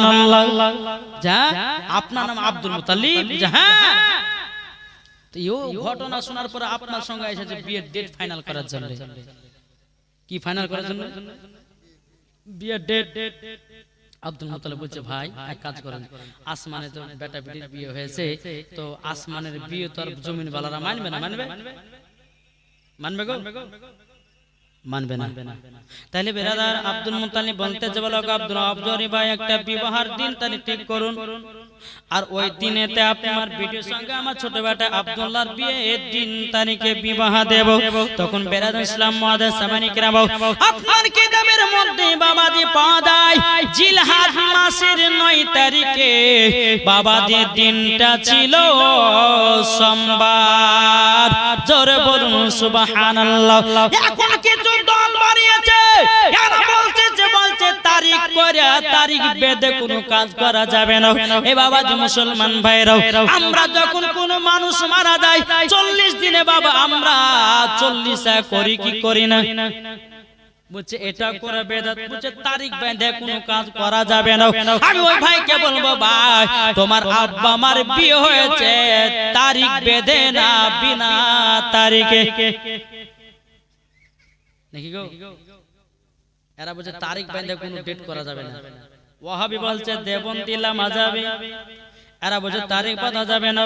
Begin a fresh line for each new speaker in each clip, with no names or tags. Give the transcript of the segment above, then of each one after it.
সুবহানাল্লাহ। যা আপনার নাম আব্দুল মুতালিব। হ্যাঁ তো ইও ঘটনা শোনার পরে আপনার সঙ্গে এসেছে বিয়ের ডেট ফাইনাল করার জন্য। কি ফাইনাল করার জন্য? বিয়ের ডেট আব্দুল মুতালিব বলছে ভাই এক কাজ করেন। আসমানে তো বেটা বেটির বিয়ে হয়েছে। তো আসমানের বিয়ে তো আর জমিন বালারা মানবে না। মানবে মানবে গো? মানবে না। তাহলে বেরাদার আব্দুল মুতালিব বলতে যে বলো আব্দুল আব্দুল ভাই একটা বিবাহের দিন তারিখ ঠিক করুন। আর ওই দিনেতে আপনার বিটির সঙ্গে আমার ছোট বেটা আব্দুল্লাহর বিয়ে এর দিন তারিখে বিবাহ দেব। তখন বেরাদার ইসলাম মহাদেশ সামানি আপনার কিতাবের মধ্যে বাবাজি পাওয়া যায় জিলহাজ মাসের তারিখে বাবাজির দিনটা ছিল সোমবার। জোরে বলুন সুবহানাল্লাহ। এখন কিছু তারিখ বেঁধে কোনো কাজ করা যাবে না। এ বাবা যে মুসলমান ভাইরাও আমরা যখন কোনো মানুষ মারা যায় চল্লিশ দিনে বাবা আমরা চল্লিশ করি কি করি না। বলছে এটা করে বেদাত বলছে তারিখ বেঁধে কোনো কাজ করা যাবে না। আমি ওই ভাইকে বলব ভাই তোমার আব্বা আমার বিয়ে হয়েছে তারিখ বেঁধে না বিনা তারিখে। দেখি গো। এরা বলছে তারিখ বেঁধে কোনো ডেট করা যাবে না। ওয়াহাবি বলছে দেবন্তিলা মাজাবে এরা বলছে তারিখ বাঁধা যাবে না।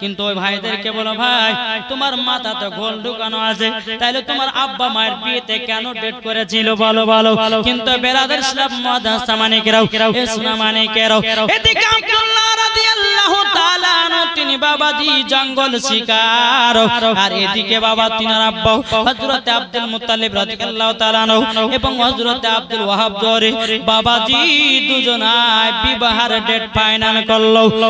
কিন্তু ওই ভাইদেরকে বলো ভাই তোমার মাথাতে গোল ঢুকানো আছে। তাইলে তোমার আব্বা মায়ের বিয়েতে কেন ডেট করেছিল বলো বলো। কিন্তু বেরাদের ইসলাম মাদ্রাসা মানিকেরাও ইসলাম মানিকেরাও এদিকে আব্দুল্লাহ রাদিয়াল্লাহু তাআলা তিনি বাবাজি জঙ্গল শিকার। আর এদিকে বাবা তিনার আব্বা হযরত আব্দুল মুত্তালিব রাদিয়াল্লাহু তাআলা এবং হযরত আব্দুল ওয়াহাব জোরে। বাবাজি দুজনায় বিবাহের ডেট ফাইনাল করল।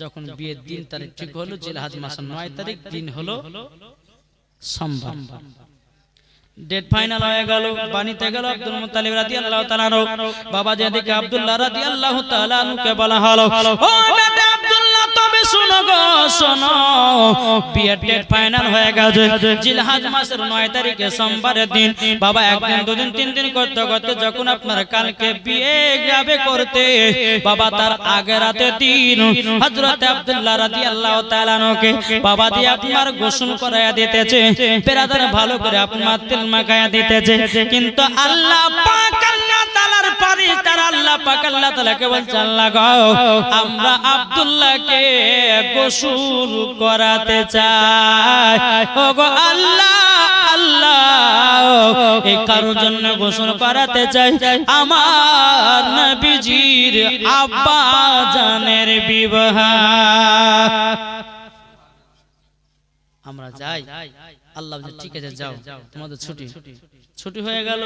যখন বিয়ের দিন তারিখ ঠিক হলো জিলহাজ মাসের নয় তারিখ দিন হলো সম্ভব ডেট ফাইনাল হয়ে গেল বাণীতে গেল আব্দুল মুত্তালিব রাদিয়াল্লাহু তাআলা বাবা যেদিকে আব্দুল্লাহ রাদিয়াল্লাহু তাআলা কে বলা হলো। ও বেটা আব্দুল্লাহ! তবে শুনো গো, শোনো। বিয়ের ডেট ফাইনাল হয়ে গেছে। জিলহাজ মাসের 9 তারিখে সোমবারের দিন বাবা একদিন, দুদিন, তিন দিন করতে করতে যখন আপনার কালকে বিয়ে যাবে করতে, বাবা তার আগে রাতে দিন আব্দুল্লাহ বাবা আপনার গোসল দিতেছে। বেরাদার ভালো করে আপনার তেল দিতেছে। কিন্তু আল্লাহ পাক আল্লাহ তাআলার পারে তার আল্লাহ পাক আল্লাহ বলছে, আল্লাহ গো, আমরা আব্দুল্লাহকে গোসল করাতে চাই ও গো আল্লাহ আল্লাহ জন্য গোসল করাতে চাই। আমার নবীজির আব্বা জানের বিবাহ। আমরা যাই। আল্লাহ ঠিক আছে, যাও। তোমাদের ছুটি। ছুটি হয়ে গেল।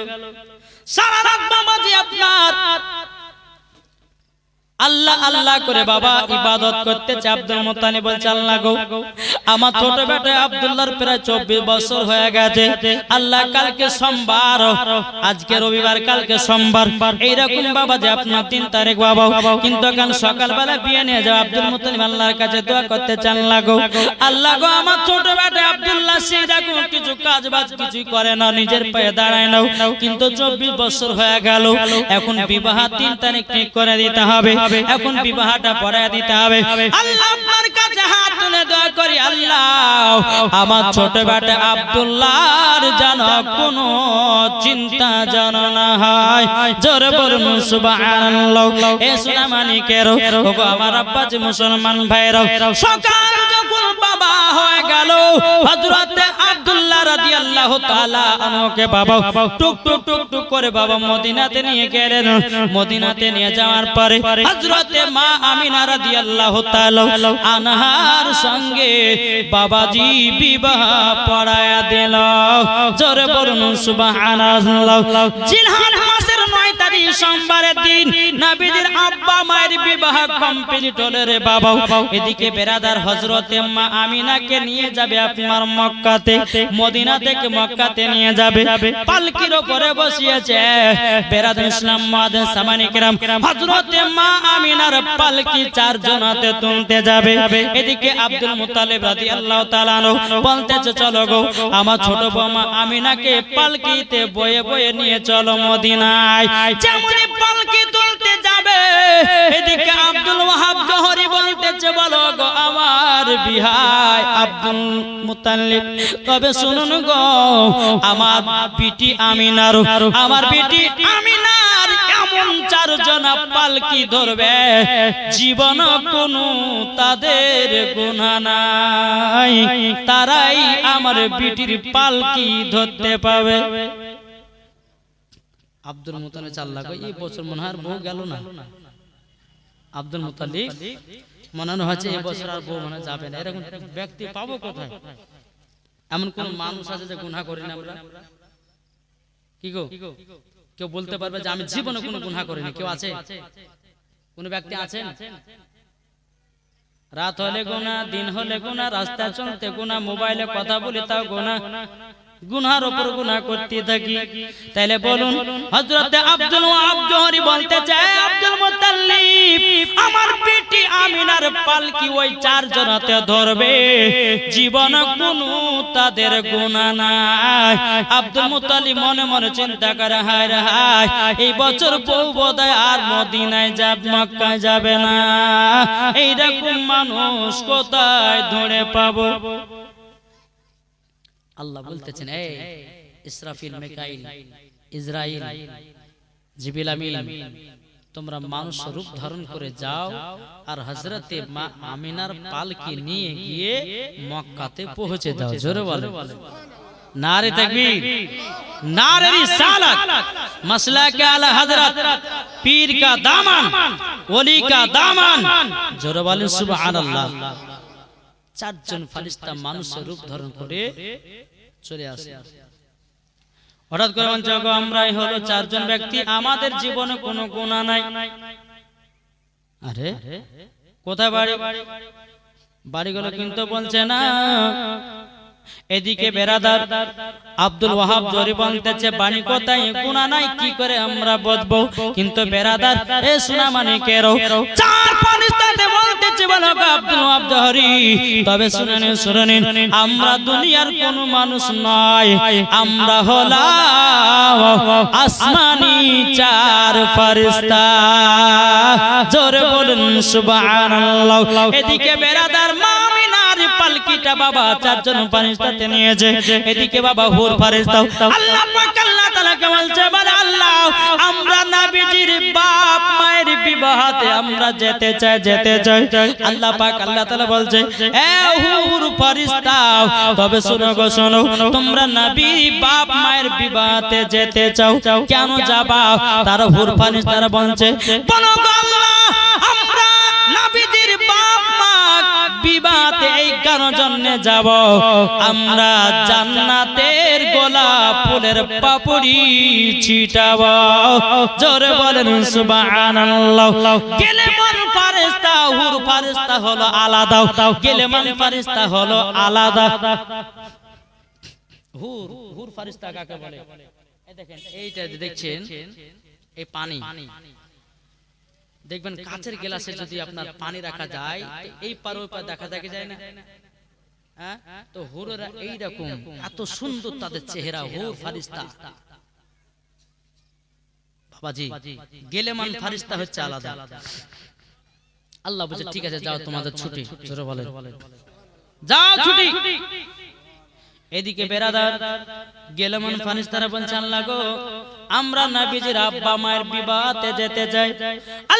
সারা রাত বাবাজি আপনার আল্লাহ আল্লাহ করে বাবা ইবাদত করতেছে আব্দুল মুত্তালিব বলছে আল্লাহ গো আমার ছোট বেটা আব্দুল্লাহর প্রায় 24 বছর হয়ে গেছে। আল্লাহ কালকে সোমবার আজকে রবিবার কালকে সোমবার। এইরকম বাবা যে আপনার তিন তারিখ বাবা কিন্তু এখন সকালবেলা বিয়ে নিয়ে যাও আব্দুল মুত্তালিব আল্লাহর কাছে দোয়া করতে চান লাগো আল্লাহ গো আমার ছোট বেটা আব্দুল্লাহ সেই দেখো কিছু কাজ বাজ কিছুই করে না নিজের পায়ে দাঁড়ায় নাও কিন্তু 24 বছর হয়ে গেল এখন বিবাহ তিন তারিখ ঠিক করে দিতে হবে এখন বিবাহটা পড়ায় দিতে হবে। আল্লাহ আপনার কাছে হাত তুলে দোয়া করি আল্লাহ। আমার ছোট বেটা আব্দুল্লাহর যেন কোনো চিন্তা যেন না হয়। জোরে বলুন সুবহানাল্লাহ। এ সোনা মানিকের ওগো আমার আব্বা যে মুসলমান ভাইরাও সকাল যখন বাবা হয়ে গেল হযরত আব্দুল্লাহ রাদিয়াল্লাহু তাআলা আনহুকে বাবা টুক টুক টুক টুক করে বাবা মদিনাতে নিয়ে গেলেন। মদিনাতে নিয়ে যাওয়ার পরে হযরতে মা আমিনা রাদিয়াল্লাহু তাআলা আনহার সঙ্গে বাবাজি বিবাহ পড়ায়া দিল। জোরে বলুন সুবহানাল্লাহ। আনা মাসের 9 তারিখ সোমবারের দিন নবীজির আব্বা মায়ের বিবাহ কমপ্লিট হলো রে বাবা এদিকে বেরাদার হযরতে মা আমিনাকে নিয়ে যাবে আপনার মক্কাতে মদিনা থেকে মক্কাতে নিয়ে যাবে? পালকির উপরে বসিয়েছে। বেরাদার ইসলাম মাদের সামানি কিরাম, হযরতে মা আমিনার পালকি চার জনাতে তুলতে যাবে। এদিকে আব্দুল মুতালিব রাদিয়াল্লাহু তাআলা বলতেছে, চলো গো, আমার ছোট বৌমা আমিনাকে পালকিতে বয়ে বয়ে নিয়ে চলো মদিনায়। যেমনই পালকি তুলতে যাবে। এদিকে আব্দুল ওয়াহাব জহরি বলতেছে, বলো গো আমার বিহাই আব্দুল মুতাল্লিব তবে শুনুন গো, আমার বিটি আমিনার, আমার এমন চারজন পালকি ধরবে? জীবন কোনো তাদের গুণা নাই। তারাই আমার বিটির পালকি ধরতে পাবে আব্দুল মুতালিব চাল্লা কই এই বছর মনে হয় বউ গেল না। আব্দুল মুতালিব মনে হচ্ছে এই বছর আর বউ মনে যাবে না। এরকম ব্যক্তি পাবো কোথায়? এমন কোন মানুষ আছে যে গুনাহ করি না? আমরা কি গো? কেউ বলতে পারবে যে আমি জীবনে কোনো গুনাহ করিনি? কেউ আছে? কোন ব্যক্তি আছেন রাত হলে গোনা দিন হলে গোনা রাস্তায় চলতে গোনা মোবাইলে কথা বলে তাও গোনা গুনহার উপর গুনাহ করতে থাকি। তাইলে বলুন হযরতে আব্দুল ওয়াহাব জোহরি বলতে চায় আব্দুল মুতাল্লিব আমার বেটি আমিনার পালকি ওই চার জনাতে ধরবে। জীবন কোনো তাদের গুনাহ নাই। আব্দুল মুতাল্লিব মনে মনে চিন্তা করে হায় রে হায় এই বছর বউ বোধহয় আর মদিনায় যাব মক্কায় যাবে না। এইরকম মানুষ কোথায় ধরে পাবো? আল্লাহ বলতেছেন এই ইসরাফিল মেকাইল ইসরাইল জিবিল আমিন তোমরা মানুষ রূপ ধারণ করে যাও আর হজরতে মা আমিনার পালকে নিয়ে গিয়ে মক্কাতে পৌঁছে দাও জোরে বলে নারে তকবীর নারে রিসালাত মাসলা কে আলা হযরত পীর কা দামান ওলি কা দামান। জোরে বলেন সুবহানাল্লাহ। চারজন ফারিস্তা মানুষের রূপ ধারণ করে চলে আসে। হঠাৎ করে বলছে আমরাই হলো চারজন ব্যক্তি আমাদের জীবনে কোনো গুণা নাই। আরে কোথায় বাড়ি? বাড়িগুলো কিন্তু বলছে না এদিকে বেরাদার আব্দুল ওয়াহাব জরি বলতেছে বাণী কোথায় গুণা নাই কি করে আমরা বুঝব কিন্তু বেরাদার এ শোনা মানে কেরো চার ফারিস্তাতে বলতেছে বলো আব্দুল ওয়াহাব জহরি। তবে শুনে নিন শুনে নিন আমরা দুনিয়ার কোন মানুষ নয়। আমরা হলাম আসমানি চার ফারিস্তা। জোরে বলুন সুবহানাল্লাহ। এদিকে বেরাদার মামিনার পালকিটা বাবা, চারজন ফারিস্তাতে নিয়েছে। এদিকে বাবা হুর ফারিস্তা আল্লাহ পাক আল্লাহ তাআলাকে বলছে বলে আল্লাহ, আমরা নবীজির বাপ, মায়ের বিবাহতে আমরা যেতে চাই যেতে চাই। আল্লাহ পাক আল্লাহ তাআলা বলছে, এ হুর ফারিস্তা, তবে শোনো গো, শোনো, তোমরা নবীর বাপ, মায়ের বিবাহতে যেতে চাও। কেন যাবা? তারা হুর ফারিস্তারা বলছে, বলো বিবাহতে এই কারণ জন্য যাব। আমরা জান্নাতের গোলাপ ফুলের পাপড়ি ছিটাব। জোরে বলেন, সুবহানাল্লাহ। গেলে মন ফারিস্তা হুর ফারিস্তা হলো আলাদা। গেলে মন ফারিস্তা হলো আলাদা। হুর হুর ফারিস্তা কাকে বলে? এই দেখেন, এইটা দেখছেন, এই পানি। দেখবেন কাচের গ্লাসে যদি আপনার পানি রাখা যায় এই পার ওই পার দেখা দেখে যায় না? হ্যাঁ? তো হুরেরা এইরকম এত সুন্দর তাদের চেহারা হুর ফারিস্তা। বাবাজি গেলেমান ফারিস্তা হচ্ছে আলাদা। আল্লাহ বুঝে ঠিক আছে যাও তোমাদের ছুটি জোরে বলেন। যাও ছুটি। এদিকে বেরাদার গেলেমন ফানিস্তারা বলছে আল্লাহ গো আমরা নবীজির আব্বা মায়ের বিবাহতে যেতে আল্লাহ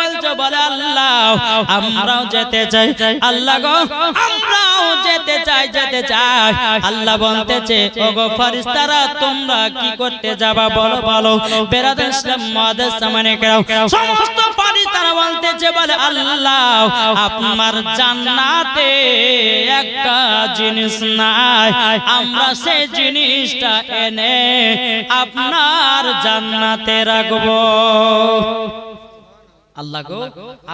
বলছে আমরাও যেতে চাই। আল্লাহ গো, আমরাও যেতে চাই যেতে চাই। আল্লাহ বলতেছে, ওগো ফারিস্তারা তোমরা কি করতে যাবা? বলো বলো। বেরাদার ইসলাম মাদার সামানে সমস্ত বলে, আল্লাহ, আপনার জান্নাতে একটা জিনিস নাই। আমরা সেই জিনিসটা এনে আপনার জান্নাতে রাখব। আল্লাহ গো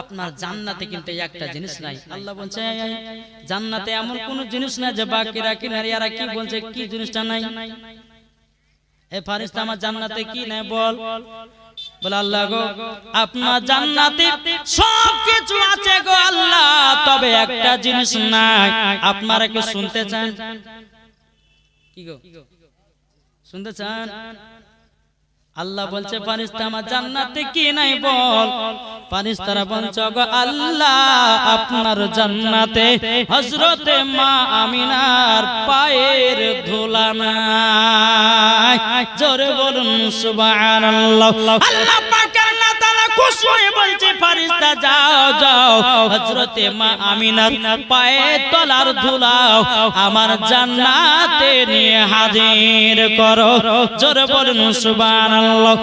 আপনার জান্নাতে কিন্তু একটা জিনিস নাই। আল্লাহ বলছে জান্নাতে এমন কোন জিনিস নাই যে বাকিরা কি নারীরা কি বলছে কি জিনিসটা নাই? এ ফারিস্তা আমার জান্নাতে কি নাই বল? বলে? আল্লাহ গো আপনার জান্নাতে সব কিছু আছে গো আল্লাহ তবে একটা জিনিস নাই। আপনারা কি শুনতে চান? কি গো? শুনতে চান? আল্লাহ বলছে ফারিস্তা আমার জান্নাতে কি নাই বল? ফারিস্তারা বলছ গো আল্লাহ আপনার জান্নাতে হযরতে মা আমিনার পায়ের ধুলা নাই। জোরে বলুন সুবহানাল্লাহ। আল্লাহ পাকের হয়ে বলছে, ফারিস্তা, যাও যাও, হযরতে মা আমিনার পায়ে তলার ধুলাও, আমার জান্নাতে নিয়ে হাজির করো। জোরে বলুন, সুবহানাল্লাহ।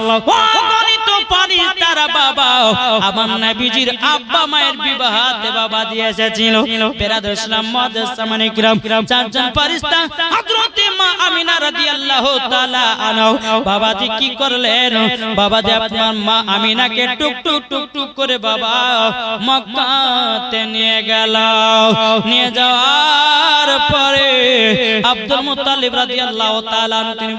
বাবাজি কি করলেন? বাবাজি আপনার মা আমিনাকে টুক টুক টুক টুক করে বাবা নিয়ে গেল। নিয়ে যাওয়ার পরে আব্দুল তিনি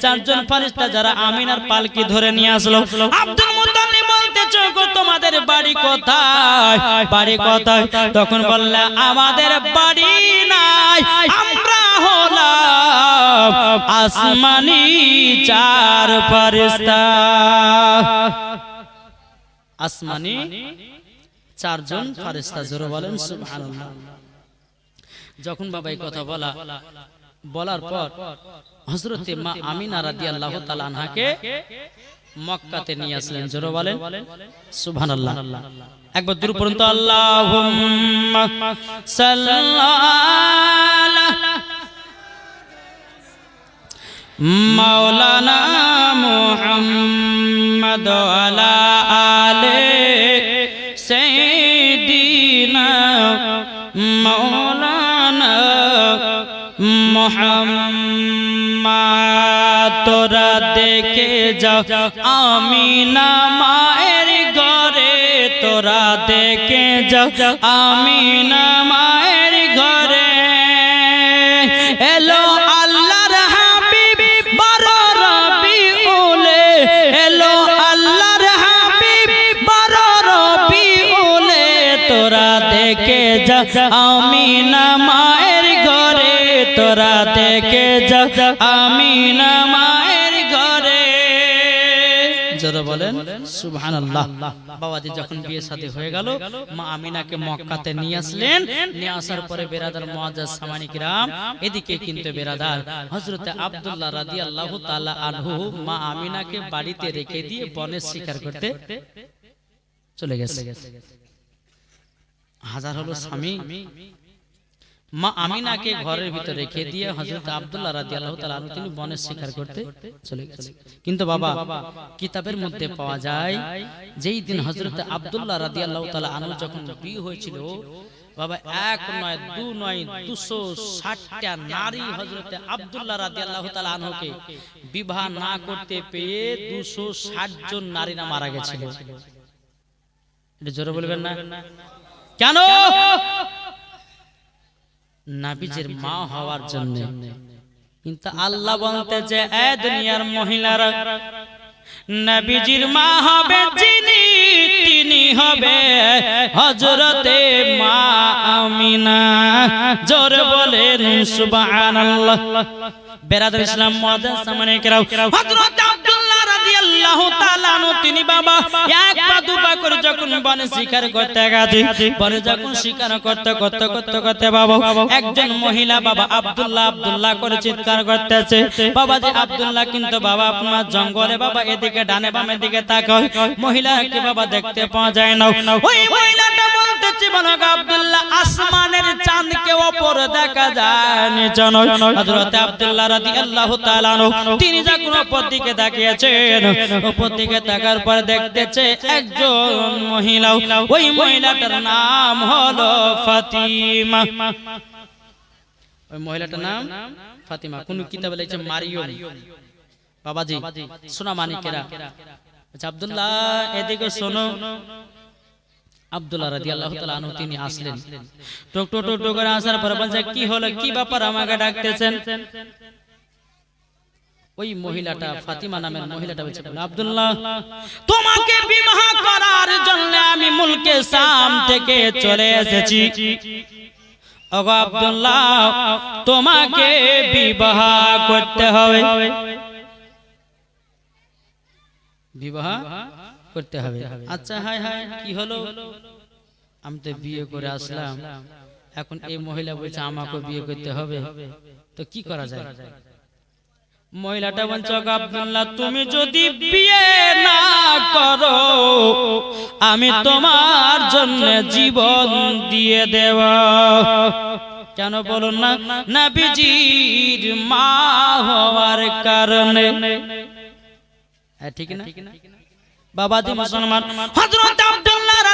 চারজন যারা আমিনার পালকি ধরে নিয়ে আসলো আব্দুল মুত্তালিব বলতেছে গো তোমাদের বাড়ি কোথায়? বাড়ি কোথায়? তখন বললে আমাদের বাড়ি নাই। আমরা হলাম আসমানি চার আসমানি চারজন ফারিস্তা জোরে বলেন সুবহানাল্লাহ। যখন বাবা এই কথা বলা বলার পর হযরতে মা আমিনা রাদিয়াল্লাহু তাআলা আনহাকে মক্কাতে নিয়ে আসলেন জোরে বলেন। সুবহানাল্লাহ। একবার দূর পর্যন্ত আল্লাহুম্মা সাল্লাল্লাহু মাওলানা মুহাম্মদ আলা আলে সাইয়্যিদিনা মাওলানা মুহাম্মদ তোরা দেখে যাও। আমিনা মায়ের ঘরে, তোরা দেখে যাও। আমিনা মায়ের ঘরে। এলো আল্লাহর হাবিব বড় রবিউলে। এলো আল্লাহর হাবিব বড় রবিউলে। তোরা দেখে যা আমিনা মায়ের ঘরে, তোরা দেখে যা আমিনা মায়ের মা আমিনাকে মক্কাতে নিয়ে আসলেন। নিয়ে আসার পরে বেরাদার মুআজ্জাজ সামানি কিরাম, এদিকে কিন্তু বেরাদার হযরত আব্দুল্লাহ রাদিয়াল্লাহু তাআলা আনহু মা আমিনাকে বাড়িতে রেখে দিয়ে বনের শিকার করতে চলে গেছে। হাজার হলো স্বামী। মা আমিনাকে ঘরের ভিতরে রেখে দিয়ে হযরত আব্দুল্লাহ রাদিয়াল্লাহু তাআলা আনহু তিনি বনের শিকার করতে চলে গেছে। কিন্তু বাবা কিতাবের মধ্যে পাওয়া যায় যেই দিন হযরত আব্দুল্লাহ রাদিয়াল্লাহু তাআলা আনহু যখন বিয়ে হয়েছিল বাবা এক নয় দু নয় দুশো ষাটটা নারী হজরতে আব্দুল্লাহ রাদিয়াল্লাহু তাআলা আনহুকে বিবাহ না করতে পেয়ে দুশো ষাট জন নারীরা মারা গেছিল। এটা জোরে বলবেন না? কেন নাবিজের মা হওয়ার জন্য। কিন্তু আল্লাহ বলতে যে এ দুনিয়ার মহিলারা নবীজির মা হবে যিনি তিনি হবে হজরতে মা আমিনা। জোর বলেন সুবহানাল্লাহ। বেরাদুল ইসলাম মুআজ্জাজ সামনে কেরাও হযরত আব্দুল্লাহ তিনি বাবা শিকার করতে শিকার করতে করতে করতে করতে বাবা মহিলা বাবা করে চিৎকার করতেছে। বাবা কিন্তু বাবা জঙ্গলে বাবা এদিকে ডানে বামে দিকে তাকায়। মহিলাকে বাবা দেখতে পাওয়া যায় না। ওই মহিলাটা বলতেছে, বলো আব্দুল্লাহ, আসমানের চাঁদকে ওপর দেখা যায় আব্দুল্লাহ রাদিয়াল্লাহু তাআলা তিনি যখন ওপর দিকে তাকিয়েছেন ওপর দিকে তাকার পর দেখতেছে একজন মহিলা ওই মহিলাটার নাম হলো ফাতিমা। ওই মহিলাটার নাম ফাতিমা। কোন কিতাবে লিখছে মারিয়ম। বাবাজি সোনা মানিকেরা। আচ্ছা আব্দুল্লাহ, এদিকে শোনো। আব্দুল্লাহ রাদিয়াল্লাহু তাআলা তিনি আসলেন। টক টক টক করে আসার পর বলছে, কি হলো? কি ব্যাপার আমাকে ডাকতেছেন? ওই মহিলাটা ফাতিমা নামের মহিলাটা বলছে আব্দুল্লাহ তোমাকে বিবাহ করার জন্য আমি মুলকে শাম থেকে চলে এসেছি। ওগো আব্দুল্লাহ তোমাকে বিবাহ করতে হবে। বিবাহ করতে হবে। আচ্ছা হায় হায় কি হলো? আমি তো বিয়ে করে আসলাম। এখন এই মহিলা বলছে আমাকে বিয়ে করতে হবে। তো কি করা যায়? মহিলাটা বলছে "ওগো আব্দুল্লাহ তুমি যদি বিয়ে না করো আমি তোমার জন্য জীবন দিয়ে দেব। কেন বলুন না? নবীজির মা হওয়ার কারণে। হ্যাঁ ঠিক না? বাবাজি মুসলমান। হযরত আব্দুল্লাহ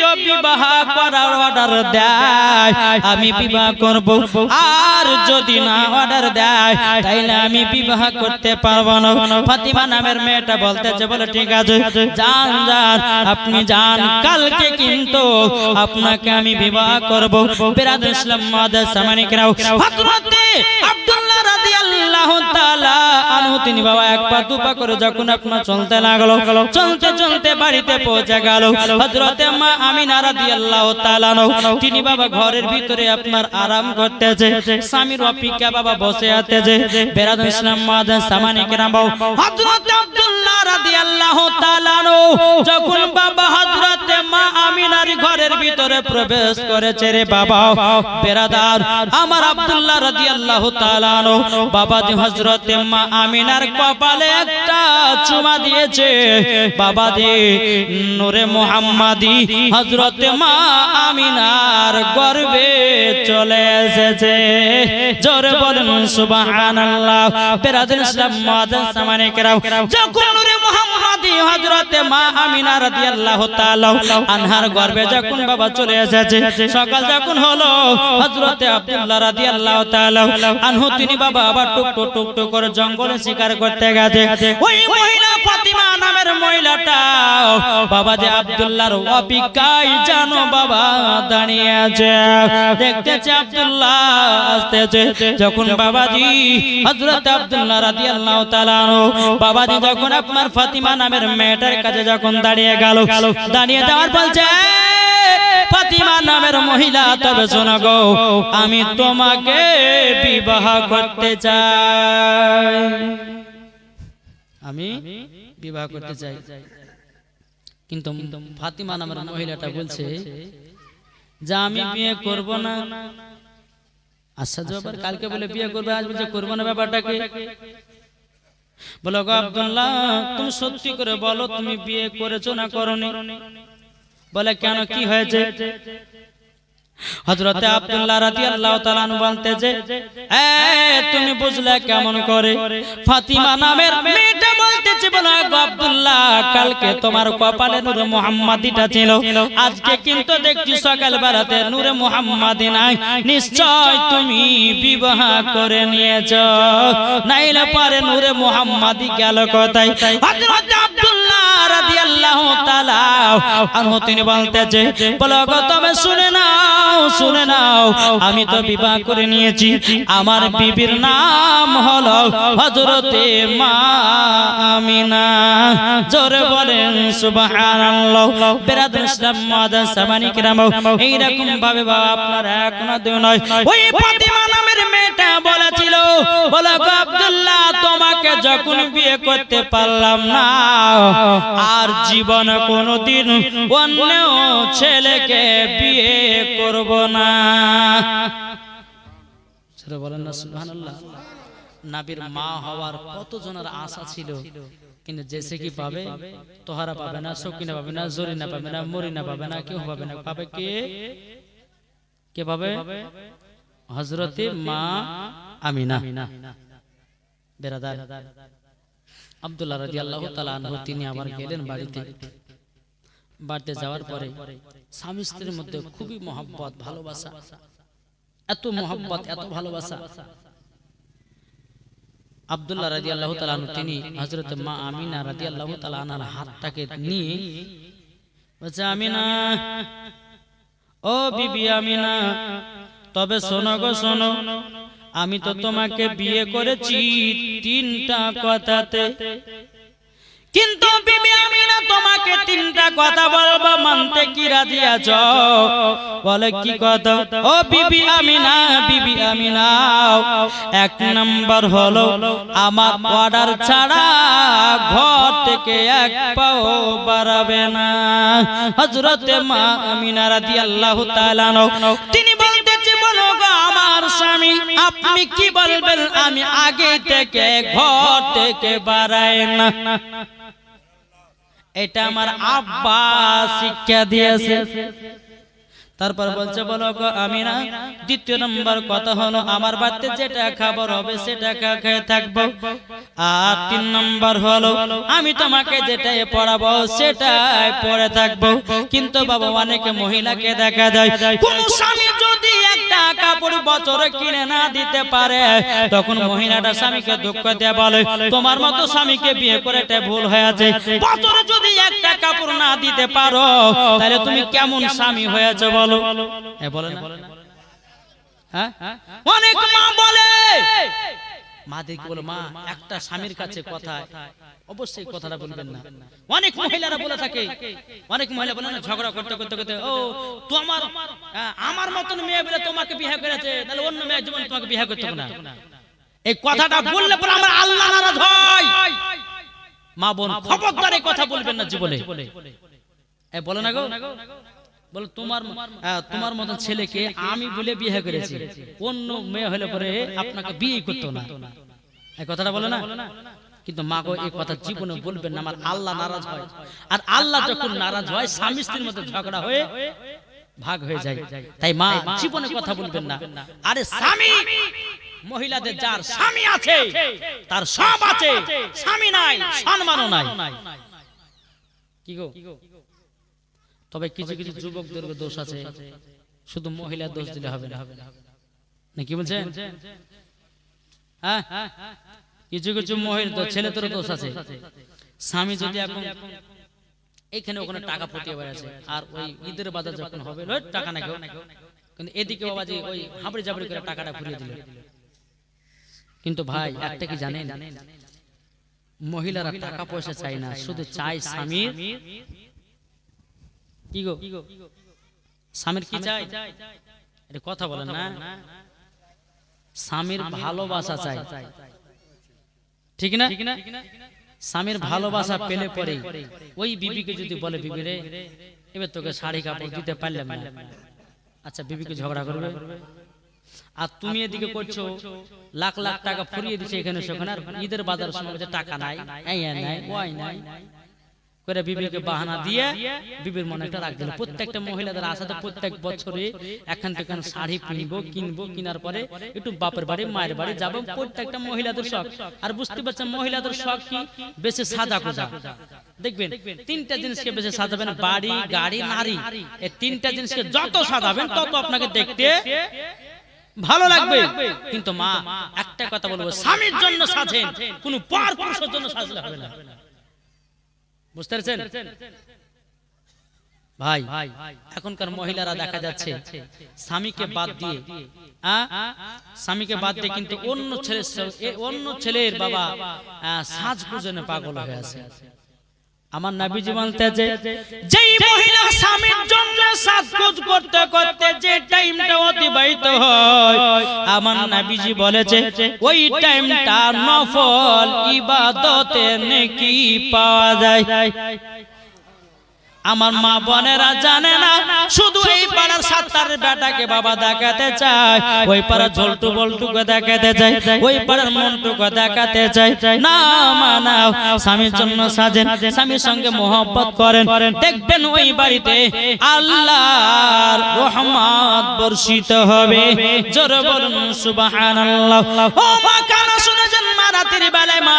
দ্বিতীয় বিবাহ করার অর্ডার দেয়। আমি বিবাহ করব। আর যদি না অর্ডার দেয়, তাইলে আমি বিবাহ করতে পারব না। ফাতিমা নামের মেয়েটা বলতেছে, বলে, ঠিক আছে, যান যান, আপনি যান। কালকে কিন্তু আপনাকে আমি বিবাহ করব। বিরাদ ইসলাম মাদার সামানিকরাও হযরতে আনহু তিনি বাবা এক পা করে যখন আপনার চলতে লাগল চলতে চলতে বাড়িতে পৌঁছে গেল। মা তিনি বাবা ঘরের ভিতরে আপনার আরাম স্বামীর অপেক্ষা বাবা বসে ইসলাম সামানিকরাও হযরতে আব্দুল্লাহ যখন বাবা মা ঘরের ভিতরে প্রবেশ করেছে রে বাবা, বেরাদার, আমার আব্দুল্লাহ বাবা দি হযরতে মা আমিনার কপালে একটা চুমা দিয়েছে। বাবা দি, নূরে মুহাম্মাদি হযরতে মা আমিনার গর্ভে চলে এসেছে। জোরে বলেন, সুবহানাল্লাহ। বেরাদার ইসলাম মাদার সামানে কেরাও যখন নূরে মুহাম্মাদি হযরতে মা আমিনা রাদিয়াল্লাহু তাআলা আনহার গর্ভে যখন বাবা চলে এসেছে, সকাল যখন হলো, হযরতে আব্দুল্লাহ রাদিয়াল্লাহু তাআলা আনহু, তিনি বাবা আবার টুক টুক টুক টুক করে জঙ্গলে শিকার করতে গেছে। বাবাজি যখন আপনার ফাতিমা নামের মেয়েটার কাছে যখন দাঁড়িয়ে গেল, দাঁড়িয়ে যাওয়ার বলছে ফাতিমা নামের মহিলা, তবে শোনো গো আমি তোমাকে বিবাহ করতে চাই। আমি বিবাহ করতে চাই। কিন্তু ফাতিমা নামের মহিলাটা বলছে যে, আমি বিয়ে করব না। আচ্ছা জবার কালকে বলে বিয়ে করবে আজ বলছে করব না ব্যাপারটাকে? বলো, গো আব্দুল্লাহ, তুমি সত্যি করে বলো, তুমি বিয়ে করেছ না করনি? বলে, কেন? কি হয়েছে? হযরতে আব্দুল্লাহ রাদিয়াল্লাহু তাআলা আনহু বলতেছে এ তুমি বুঝলে কেমন করে? ফাতিমা নামের মেয়েটা বলতেছে বলো আব্দুল্লাহ কালকে তোমার কপালে নূরে মুহাম্মাদিটা ছিল। আজকে কিন্তু দেখছি সকাল বেলাতে নূরে মুহাম্মাদি নাই। নিশ্চয় তুমি বিবাহ করে নিয়েছো। নাইলে পরে নূরে মুহাম্মাদি গেল কোথায়? হযরত আব্দুল্লাহ তিনি বলতেছে, বলো তবে শুনে নাও শুনে নাও, আমি তো বিবাহ করে নিয়েছি, আমার বিবির নাম হলো হযরতে মা আমিনা জোরে বলেন, সুবহানাল্লাহ। বেরাদুল ইসলাম মাদান সামানি কিরাম এই রকম ভাবে বাবা আপনার এক না দুই নয়। ওই ফাতিমা বলেছিল, বলে আব্দুল্লাহ, তোমাকে যখন বিয়ে করতে পারলাম না, আর জীবন অন্য ছেলেকে বিয়ে করব না। বলেন না নাবির মা হওয়ার কত জনের আশা ছিল, কিন্তু জেসে কি পাবে? তোহারা পাবে না সকিনা পাবে না, জরিনা পাবে না, মরিনা পাবে না, কেউ পাবে না। পাবে কে? কে পাবে? হজরতে মা আমিনা। বেরাদার। আব্দুল্লাহ তাআলা আনহু তিনি আবার গেলেন বাড়িতে। বাড়িতে। যাওয়ার পরে স্বামী স্ত্রীর মধ্যে খুবই মহব্বত ভালোবাসা। এত মহব্বত এত ভালোবাসা। আব্দুল্লাহ রাজি আল্লাহ তালানু তিনি হজরত মা আমিনা রাজি আল্লাহ তালানার হাতটাকে নিয়ে বলছে আমিনা ও বিবি আমিনা। তবে শোনো গো শোনো আমি তো তোমাকে বিয়ে করেছি তিনটা কথাতে। কিন্তু বিবি আমিনা তোমাকে তিনটা কথা বলব মানতে কি রাজি আছো? বলে কি কথা? ও বিবি আমিনা বিবি আমিনা এক নম্বর হলো আমার অর্ডার ছাড়া ঘর থেকে এক পাও বাড়াবে না। হযরতে মা আমিনা রাদিয়াল্লাহু তাআলা তিনি আপনি কি বলবেন? আমি আগে থেকে ঘর থেকে বাড়াই না। এটা আমার আব্বা শিক্ষা দিয়েছে। তারপর বলছে, বলো আমি না দ্বিতীয় নম্বর কথা হলো, আমার বাড়িতে যেটা খাবার হবে সেটা খেয়ে থাকব। আর তিন নম্বর হলো, আমি তোমাকে যেটাই পড়াবো সেটাই পড়ে থাকব। কিন্তু বাবা, অনেকে মহিলাকে দেখা যায় যদি একটা কাপড় বছরে কিনে না দিতে পারে, তখন মহিলাটা স্বামীকে দুঃখ দিয়ে বলে, তোমার মতো স্বামীকে বিয়ে করে এটা ভুল হয়েছে বছরে যদি একটা কাপড় না দিতে পারো, তাহলে তুমি কেমন স্বামী হয়েছে বলো? বলে? না। হ্যাঁ? অনেক মা বলে। মাদেরকে বলো মা একটা স্বামীর কাছে কথা অবশ্যই কথাটা বলবেন না। অনেক মহিলারা বলে থাকে। অনেক মহিলা বলে না ঝগড়া করতে করতে করতে ও তোমার আহ, আমার মতন মেয়ে বলে তোমাকে বিয়ে করেছে তাহলে অন্য মেয়ের জীবন তোমাকে বিয়ে করতে না। এই কথাটা বললে পরে আমার আল্লাহ নারাজ হয়। মা বোন খবরদার এই কথা বলবেন না জীবনে। এ বলে না গো? বলে তোমার তোমার মতন ছেলেকে আমি বলে বিয়ে করেছি। অন্য মেয়ে হলে পরে আপনাকে বিয়ে করতো না। এই কথাটা বলে না? কিন্তু মা গো এই কথা জীবনে বলবেন না আমার আল্লাহ নারাজ হয়। আর আল্লাহ যখন নারাজ হয় স্বামী স্ত্রীর মধ্যে ঝগড়া হয়ে ভাগ হয়ে যায়। তাই মা জীবনে কথা বলবেন না। আরে স্বামী মহিলাদের যার স্বামী আছে তার সব আছে। স্বামী নাই সম্মানও নাই। কি গো? তবে কিছু কিছু যুবকদের দোষ আছে। শুধু মহিলা দোষ দিলে হবে না। কি বলছে হ্যাঁ? কিছু কিছু মহিলা ছেলেদেরও দোষ আছে। স্বামী যদি এখন এখানে ওখানে টাকা ফুটিয়ে বেড়াচ্ছে। আর ওই ঈদের বাজার যখন হবে টাকা না কেউ কিন্তু এদিকে বাবা যে ওই হাবড়ি জাবড়ি করে টাকাটা ঘুরিয়ে দিল কিন্তু ভাই একটা কি জানেন? মহিলারা টাকা পয়সা চায় না শুধু চায় স্বামীর কি গো? স্বামীর কি চাই? এটা কথা বলেন না। স্বামীর ভালোবাসা চাই। ঠিক না? স্বামীর ভালোবাসা পেলে পরে ওই বিবিকে যদি বলে বিবি রে এবার তোকে শাড়ি কাপড় দিতে পারলাম না। আচ্ছা বিবিকে ঝগড়া করবে? আর তুমি এদিকে করছ লাখ লাখ টাকা ফুরিয়ে দিচ্ছে এখানে সেখানে আর ঈদের বাজার সময় টাকা নাই। নাই। নাই। করে বিবিকে বাহানা দিয়ে বিবির মনে একটা রাখ দিল। প্রত্যেকটা মহিলাদের আশা তো প্রত্যেক বছরে এখান থেকে শাড়ি কিনবো কিনবো কেনার পরে একটু বাপের বাড়ি মায়ের বাড়ি যাব প্রত্যেকটা মহিলাদের শখ। আর বুঝতে পারছেন মহিলাদের শখ কি? বেশি সাদা কোজা দেখবেন তিনটা জিনিসকে বেশি সাজাবেন বাড়ি গাড়ি নারী। এই তিনটা জিনিসকে যত সাজাবেন তত আপনাকে দেখতে ভালো লাগবে। কিন্তু মা একটা কথা বলব স্বামীর জন্য সাজেন কোন পর পুরুষের জন্য সাজলে হবে না বুঝতে পারছেন ভাই এখনকার মহিলারা দেখা যাচ্ছে স্বামীকে বাদ দিয়ে? স্বামীকে বাদ দিয়ে কিন্তু অন্য ছেলের অন্য ছেলের বাবা আহ, সাজগুজনে পাগল হয়ে আছে আমার নাবিজি বলতেছে যেই মহিলা স্বামীর জন্য সাজগোজ করতে করতে যে টাইমটা অতিবাহিত হয় আমার নাবিজি বলেছে ওই টাইমটা নফল ইবাদতে নেকি পাওয়া যায়। আমার মা বোনেরা জানে না এই বেটাকে বাবা দেখাতে চায়, ওই ঝোলটু দেখাতে ওই পাড়ার দেখাতে না স্বামীর জন্য সাজেন, স্বামীর সঙ্গে মোহব্বত করেন। দেখবেন ওই বাড়িতে আল্লাহর রহমত বর্ষিত হবে। জোরে বলুন মা বেলায় মা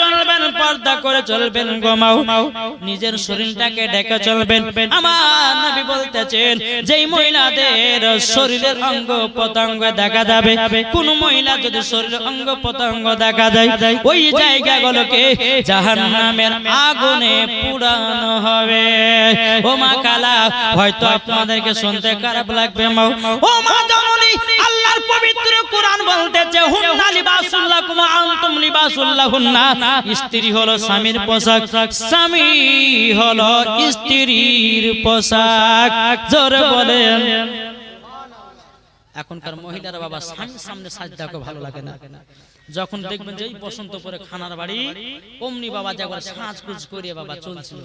চলবেন, পর্দা করে চলবেন নিজের শরীরটাকে ঢেকে চলবেন। আমার বলতেছেন যেই মহিলাদের শরীরের অঙ্গ প্রত্যঙ্গ দেখা যাবে কোন মহিলা যদি শরীরের অঙ্গ প্রত্যঙ্গ দেখা যায় ওই জায়গাগুলোকে জাহান্নামের আগুনে পুরানো হবে। ও মা কালা হয়তো আপনাদেরকে শুনতে খারাপ লাগবে মা। ও মা জননী আল্লাহর পবিত্র কোরআন বলতেছে হুন্না লিবাসুল্লাকুম আনতুম লিবাসুল্লাহুন্না স্ত্রী হলো স্বামীর পোশাক স্বামী হলো স্ত্রীর পোশাক। জোরে বলেন। এখনকার মহিলারা বাবা স্বামীর সামনে সাজদাকে ভালো লাগে না। যখন দেখবেন যে এই বসন্ত পরে খানার বাড়ি অমনি বাবা যাবার সাজগুজ করিয়ে বাবা চলছিল।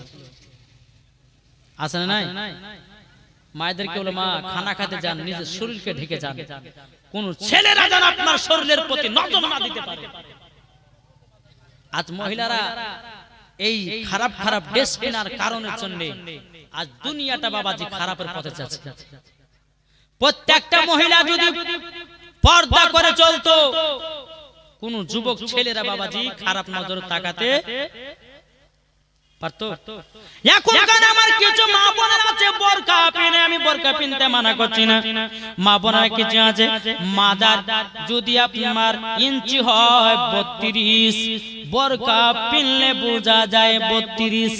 আছে না নাই? মায়েদেরকে বলে মা খানা খেতে যান নিজের শরীরকে ঢেকে যান। কোন ছেলেরা যেন আপনার শরীরের প্রতি নজর না দিতে পারে। আজ মহিলারা এই খারাপ খারাপ ড্রেস কেনার কারণের জন্য আজ দুনিয়াটা বাবাজি খারাপের পথে যাচ্ছে। প্রত্যেকটা মহিলা যদি পর্দা করে চলতো কোন যুবক ছেলেরা বাবাজি খারাপ নজর তাকাতে পারতো? এখনকার আমার কিছু মা বোনেরা আছে বোরকা পিনে আমি বোরকা পিনতে মানা করছি না। মা বোনেরা কিছু আছে মাদার যদি আপনার ইঞ্চি হয় বত্রিশ বোরকা পিনলে বোঝা যায় বত্রিশ।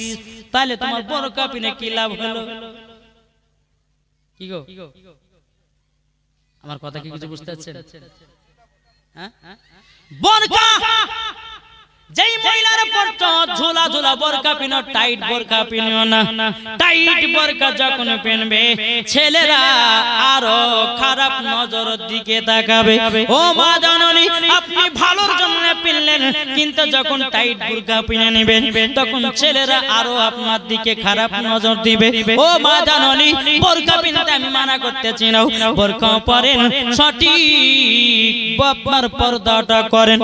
তাহলে তোমার বড় কাপিনে কি লাভ হলো? কি গো? আমার কথা কি কিছু বুঝতে পারছেন? হ্যাঁ? বোরকা যেই মহিলার পরত ঝোলা ঝোলা বোরকা পিনো টাইট বোরকা পিনিও না। টাইট বোরকা যখন পিনবে, ছেলেরা আরও খারাপ নজর দিকে তাকাবে। ও মা জননী, আপনি ভালোর জন্য পিনলেন, কিন্তু যখন টাইট বোরকা পিনে নেবেন, তখন ছেলেরা আরও আপনার দিকে খারাপ নজর দিবে। ও মা জননী বোরকা পিনতে আমি মানা করতেছি না। বোরকা পরেন, সঠিক আপনার পর্দাটা করেন।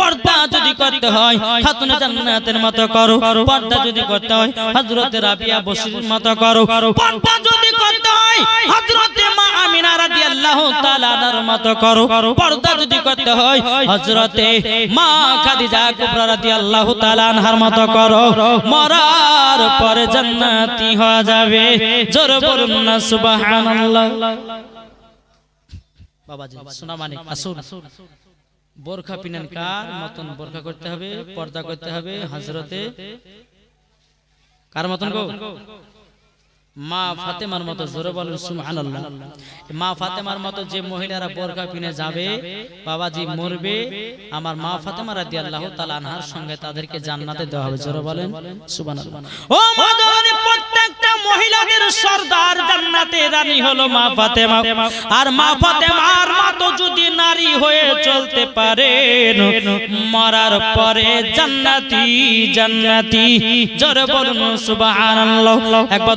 পর্দা যদি করতে হয় খাতুনে জান্নাতের মতো করো পর্দা যদি করতে হয় হযরতে রাবিয়া বসির মতো করো পর্দা যদি করতে হয় হযরতে মা আমিনা রাদিয়াল্লাহু তাআলার মতো করো পর্দা যদি করতে হয় হযরতে মা খাদিজা কুবরা রাদিয়াল্লাহু তাআলা আনহার মতো করো মরার পরে জান্নাতি হয়ে যাবে। জোরে বলুন না সুবহানাল্লাহ। বাবাজি সোনা মানিক আসুন। বোরখা পিনেন কার মতন বোরখা করতে হবে পর্দা করতে হবে হাজরতে কার মতন গো? মা ফাতেমার মতো জোরে বলেন মা ফাতেমার মতো যে মহিলারা পিনে যাবে, বাবাজি মরবে, আমার মা আনহার সঙ্গে তাদেরকে জান্নাতে দেওয়া হবে। জোরে বলেন আর মা ফাতেমার মতো যদি নারী হয়ে চলতে মরার পরে জান্নাতি জান্নাতি। বলুন একবার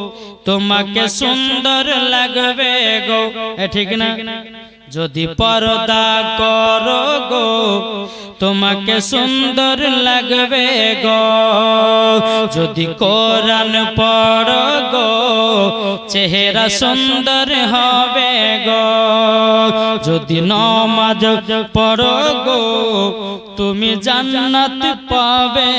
তোমাকে সুন্দর লাগবে গো। এ ঠিক না? যদি পর্দা করো গো তোমাকে সুন্দর লাগবে গো। যদি কোরআন পড়ো গো চেহারা সুন্দর হবে গো। যদি নমাজ পড়ো গো তুমি জান্নাত পাবে